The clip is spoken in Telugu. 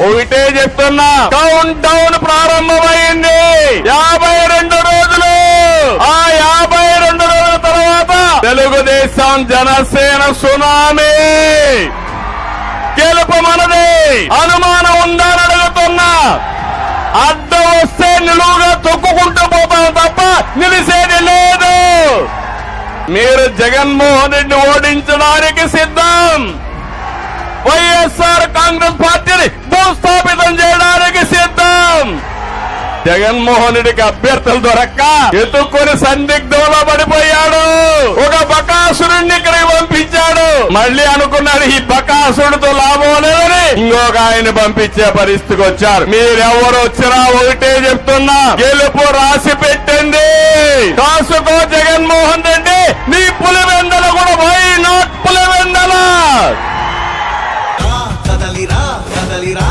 ఒకటే చెప్తున్నా. కౌంట్ డౌన్ ప్రారంభమైంది. యాభై రెండు రోజులు. ఆ యాభై రెండు రోజుల తర్వాత తెలుగుదేశం జనసేన సునామీ. గెలుపు మనది. అనుమానం ఉందని అడుగుతున్నా. అడ్డం వస్తే నిలువుగా తొక్కుకుంటూ పోతాం తప్ప నిలిసేది లేదు. మీరు జగన్మోహన్ రెడ్డి ఓడించడానికి సిద్ధం. వైఎస్ఆర్ కాంగ్రెస్ పార్టీని భూస్థాపితం చేయడానికి సిద్ధం. జగన్మోహన్ రెడ్డికి అభ్యర్థులు దొరక్క ఎత్తుక్కొని సందిగ్ధంలో పడిపోయాడు. ఒక బకాసురుణ్ణి ఇక్కడికి పంపించాడు. మళ్ళీ అనుకున్నాడు ఈ బకాసురుడితో లాభం లేదని ఇంకొక ఆయన పంపించే పరిస్థితికి వచ్చారు. మీరెవరు వచ్చినా ఒకటే చెప్తున్నా. గెలుపు రాసి పెట్టండి. కాసుకో జగన్మోహన్ రెడ్డి. నీ పులివెందల కూడా పోయి నాట్ పులివెందల. Alirah